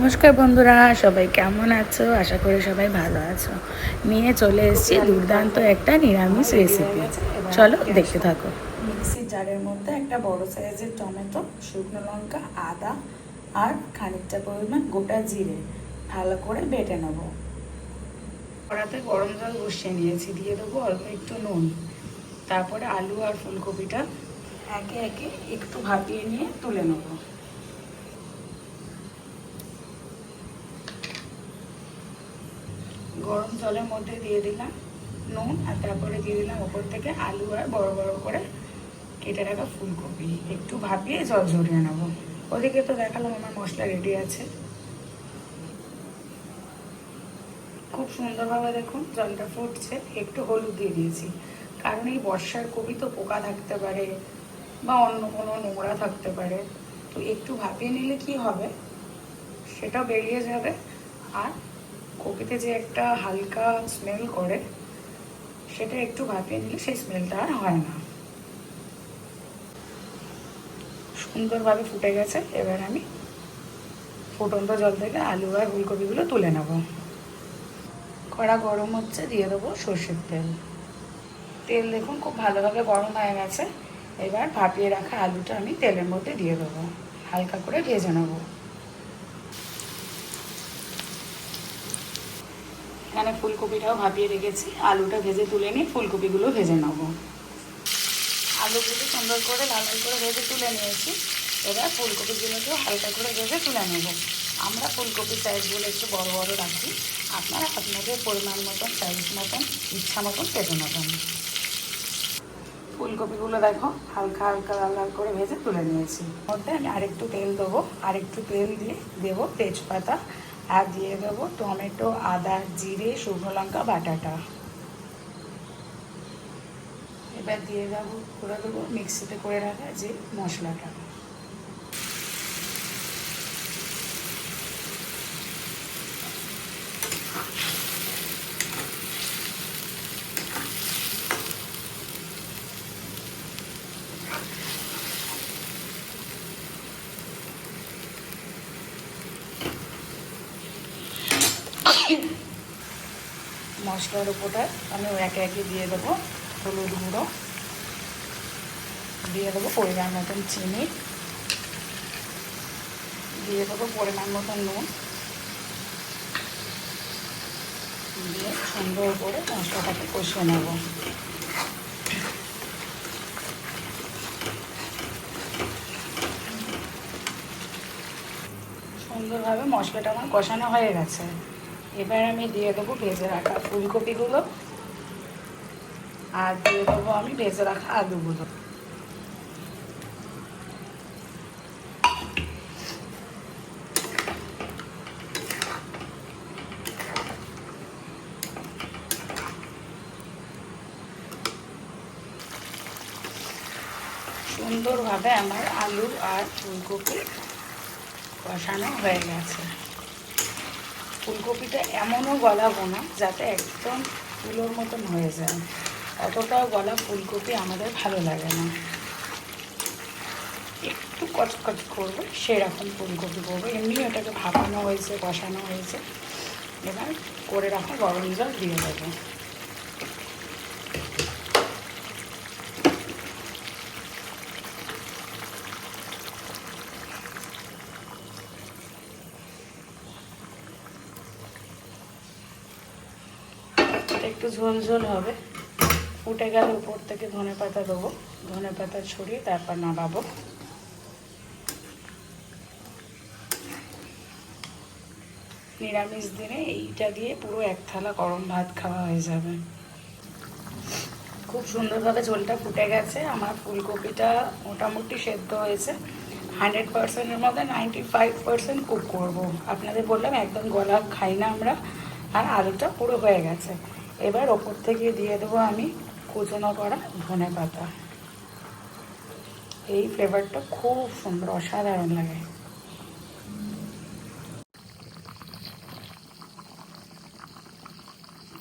নমস্কার বন্ধুরা, সবাই কেমন আছো? আশা করি সবাই ভালো আছো। নিয়ে চলে এসেছি দুর্দান্ত একটা নিরামিষ রেসিপি চলো দেখতে থাকো। মিক্সির জারের মধ্যে একটা বড় সাইজের টমেটো, শুকনো লঙ্কা, আদা আর খানিকটা পরিমাণ গোটা জিরে ভালো করে বেটে নেব। কড়াতে গরম জল বসিয়ে নিয়েছি, দিয়ে দেবো অল্প একটু নুন। তারপরে আলু আর ফুলকপিটা একে একে একটু ভাপিয়ে নিয়ে তুলে নেব। গরম জলের মধ্যে দিয়ে দিলাম নুন আর তারপরে দিয়ে দিলাম ওপর থেকে আলু আর বড় বড় করে কেটে রাখা ফুলকপি। একটু ভাপিয়ে জল ঝরিয়ে নেব। ওদিকে তো দেখালাম আমার মশলা রেডি আছে। খুব সুন্দরভাবে দেখুন জলটা ফুটছে। একটু হলুদ দিয়ে দিয়েছি। কারণ এই বর্ষার কবি তো পোকা থাকতে পারে বা অন্য কোনো নোংরা থাকতে পারে। তো একটু ভাপিয়ে নিলে কি হবে? সেটাও বেরিয়ে যাবে। আর কপিতে যে একটা হালকা স্মেল করে, সেটা একটু ভাপিয়ে নিলে সেই স্মেলটা আর হয় না। সুন্দরভাবে ফুটে গেছে, এবার আমি ফুটন্ত জল থেকে আলু আর ফুলকপিগুলো তুলে নেব। কড়া গরম হচ্ছে, দিয়ে দেবো সর্ষের তেল। তেল দেখুন খুব ভালোভাবে গরম হয়ে গেছে, এবার ভাপিয়ে রাখা আলুটা আমি তেলের মধ্যে দিয়ে দেবো। হালকা করে ভেজে নেব। এখানে ফুলকপিটাও ভাপিয়ে রেখেছি। আলুটা ভেজে তুলে নিয়ে ফুলকপিগুলো ভেজে নেব। আলুগুলো সুন্দর করে লাল লাল করে ভেজে তুলে নিয়েছি। এবার ফুলকপিগুলোকেও হালকা করে ভেজে তুলে নেব। আমরা ফুলকপি সাইজগুলো একটু বড় বড় রাখি। আপনারা আপনাদের পরিমাণ মতন সাইজ মতন, ইচ্ছা মতন ভেজে নেবেন। ফুলকপিগুলো দেখো, হালকা হালকা লাল লাল করে ভেজে তুলে নিয়েছি। মধ্যে আমি আরেকটু তেল দেবো। আরেকটু তেল দিয়ে দেবো তেজপাতা। আর দিয়ে দেবো টমেটো, আদা, জিরে, শুকনো লঙ্কা, বাটাটা। এবার দিয়ে দেবো, করে দেবো মিক্সিতে করে রাখা যে মশলাটা। মশলার উপরে আমি একে একে দিয়ে দেবো, হলুদ গুঁড়ো। দিয়ে দেবো পরিমাণ মতন চিনি। দিয়ে দেবো পরিমাণ মতন নুন। দিয়ে সুন্দর করে মশলাটাকে কষিয়ে নেব। সুন্দরভাবে মশলাটা আমার কষানো হয়ে গেছে। এবার আমি দিয়ে দেবো ভেজে রাখা ফুলকপিগুলো। আর দিয়ে দেবো আমি ভেজে রাখা আলুগুলো। সুন্দরভাবে আমার আলু আর ফুলকপি কষানো হয়ে গেছে। ফুলকপিটা এমনও গলাবো না যাতে একদম তুলোর মতন হয়ে যায়। অতটাও গলা ফুলকপি আমাদের ভালো লাগে না। একটু কচকচ করব, সেরকম ফুলকপি করব। এমনি ওটাকে ভাপানো হয়েছে, কষানো হয়েছে। এবার করে রাখা গরম জল দিয়ে দেবো। একটু ঝোল ঝোল হবে। ফুটে গেলে উপর থেকে ধনে পাতা দেবো। ধনে পাতা ছড়িয়ে তারপর নাড়াবো। নিরামিষ দিনে এইটা দিয়ে পুরো এক থালা গরম ভাত খাওয়া হয়ে যাবে। খুব সুন্দরভাবে ঝোলটা ফুটে গেছে। আমার ফুলকপিটা মোটামুটি সেদ্ধ হয়েছে। হান্ড্রেড পার্সেন্টের মধ্যে নাইনটি ফাইভ পার্সেন্ট কুক করব। আপনাদের বললাম একদম গলা খাই না আমরা। আর আলুটা পুরো হয়ে গেছে। এবার ওপর থেকে দিয়ে দেবো আমি কুচনো করা ধনে পাতা। এই ফ্লেভারটা খুব সুন্দর, অসাধারণ লাগে।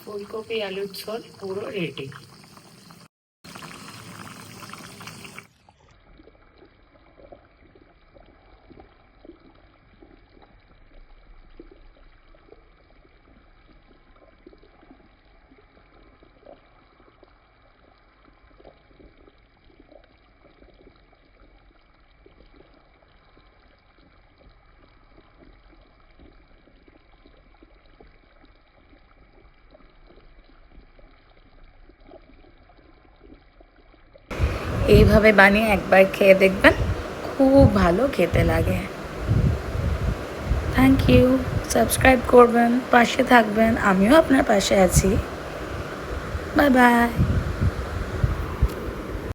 ফুলকপি, আলুর ঝোল পুরো রেডি এইভাবে বানিয়ে একবার খেয়ে দেখবেন খুব ভালো খেতে লাগে। থ্যাংক ইউ সাবস্ক্রাইব করবেন, পাশে থাকবেন, আমিও আপনার পাশে আছি। Bye bye